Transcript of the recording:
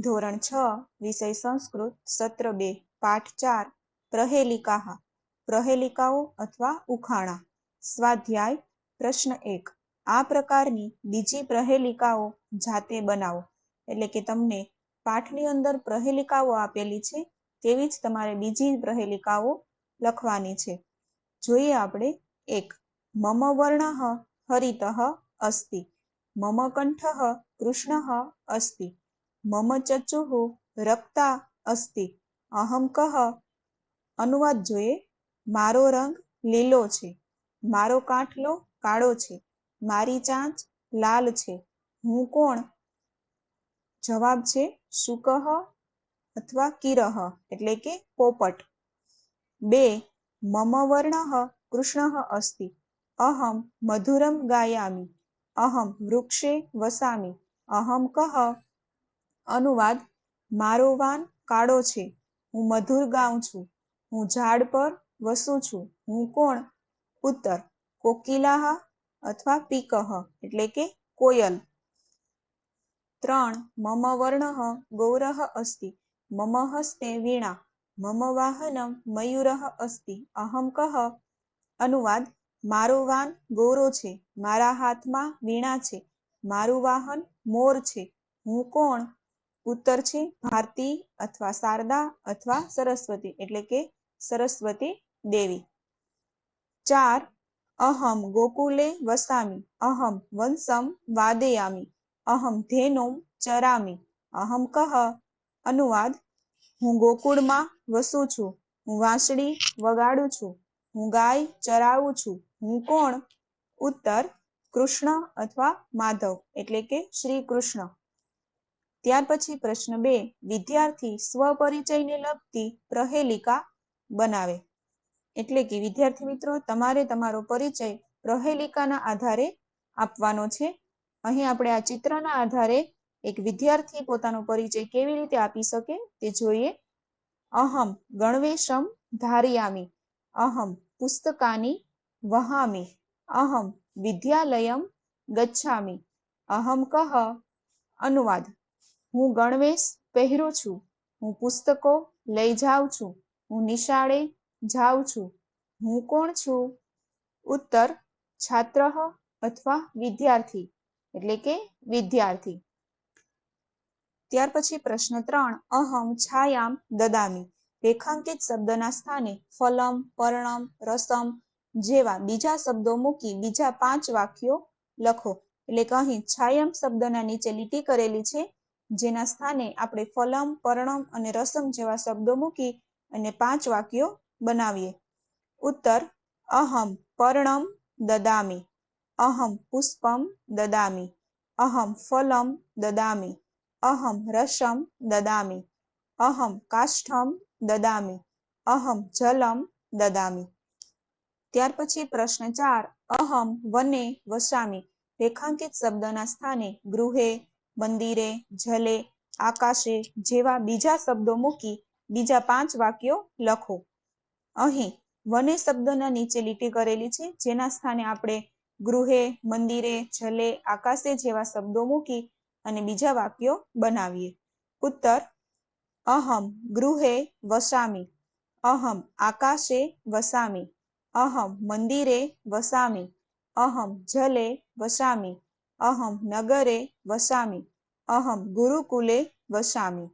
ધોરણ છ, વિષય સંસ્કૃત, સત્ર બે, પાઠ ચાર, પ્રહેલિકાહા. પ્રહેલિકાઓ અથવા ઉખાણા. સ્વાધ્યાય, પ્રશ્ન એક. આ પ્રકારની બીજી પ્રહેલિકાઓ જાતે બનાવો. એટલે કે તમને પાઠની અંદર પ્રહેલિકાઓ આપેલી છે, તેવી જ તમારે બીજી પ્રહેલિકાઓ લખવાની છે. જોઈએ આપણે એક. મમ વર્ણ હરિત અસ્તિ. મમ કંઠ કૃષ્ણ અસ્તિ. મમ ચચુઃ રક્તા અસ્તિ અહમ કહ અનુવાદ જોઈએ મારો રંગ લીલો છે મારો કાંઠલો કાળો છે મારી ચાંચ લાલ છે હું કોણ જવાબ છે શુકહ અથવા કિરહ, એટલે કે પોપટ। બે, મમ વર્ણ કૃષ્ણ અસ્તિ। અહમ મધુરમ ગાયામી। અહમ વૃક્ષે વસામી। અહમ કહ અનુવાદ, મારો વાન કાળો છે. હું મધુર ગાઉં છું. હું ઝાડ પર વસું છું. હું કોણ? ઉત્તર, કોકિલાહ અથવા પીકહ, એટલે કે કોયલ. ત્રણ મમ વર્ણ ગૌરહ અસ્તિ. મમ હસ્તે વીણા. મમ વાહનમ મયુરઃ અસ્તિ. અહમ કહ. અનુવાદ, મારો વાન ગૌરો છે. મારા હાથમાં વીણા છે. મારું વાહન મોર છે. હું કોણ? ઉત્તર છે ભારતી અથવા શારદા અથવા સરસ્વતી, એટલે કે સરસ્વતી દેવી. ચાર, અહમ ગોકુલે વસામી, અહમ વંશમ વાદયામી, અહમ ધેનુમ ચરામી. અહમ કહ, અનુવાદ, હું ગોકુળમાં વસું છું, હું વાંસળી વગાડું છું, હું ગાય ચરાવું છું, હું કોણ? ઉત્તર, કૃષ્ણ અથવા માધવ, એટલે કે શ્રી કૃષ્ણ. ત્યાર પછી પ્રશ્ન બે, વિદ્યાર્થી સ્વપરિચયને લગતી પ્રહેલિકા બનાવે. એટલે કે, વિદ્યાર્થી મિત્રો, તમારે તમારો પરિચય પ્રહેલિકાના આધારે આપવાનો છે. અહીં આપણે આ ચિત્રના આધારે એક વિદ્યાર્થી પોતાનો પરિચય કેવી રીતે આપી શકે તે જોઈએ. અહમ ગણવેશમ ધારિયામી. અહમ પુસ્તકાની વહામી. અહમ વિદ્યાલયમ ગચ્છામી. અહમ કહ અનુવાદ. હું ગણવેશ પહેરું છું. હું પુસ્તકો લઈ જાઉં છું. હું નિશાળે જાઉં છું. હું કોણ છું? ઉત્તર છાત્ર અથવા વિદ્યાર્થી? એટલે કે વિદ્યાર્થી. ત્યાર પછી પ્રશ્ન ત્રણ. અહમ છાયામ દદામી. રેખાંકિત શબ્દના સ્થાને ફલમ, પર્ણમ, રસમ જેવા બીજા શબ્દો મૂકી બીજા પાંચ વાક્યો લખો. એટલે કે અહીં છાયમ શબ્દના નીચે લીટી કરેલી છે. જેના સ્થાને આપણે ફલમ, પર્ણમ અને રસમ જેવા શબ્દો મૂકી અને પાંચ વાક્યો બનાવીએ. ઉત્તર, અહમ, પરણમ, દદામી. અહમ, પુષ્પમ, દદામી. અહમ, ફલમ, દદામી. અહમ, રસમ, દદામી. અહમ, કાષ્ઠમ, દદામી. અહમ, જલમ, દદામી. ત્યાર પછી પ્રશ્ન ચાર, અહમ, વને, વસામી. રેખાંકિત શબ્દના સ્થાને ગૃહે મંદિરે, જલે, આકાશે જેવા બીજા શબ્દો મૂકી બીજા પાંચ વાક્યો લખો. અહીં વને શબ્દના નીચે લીટી કરેલી છે, જેના સ્થાને આપણે ગૃહે, મંદિરે, જલે, આકાશે જેવા શબ્દો મૂકી અને બીજા વાક્યો બનાવીએ. ઉત્તર, અહમ ગૃહે વસામી, અહમ આકાશે વસામી, અહમ મંદિરે વસામી, અહમ જલે વસામી અહમ નગરે વસામી અહમ ગુરુકુલે વસામી.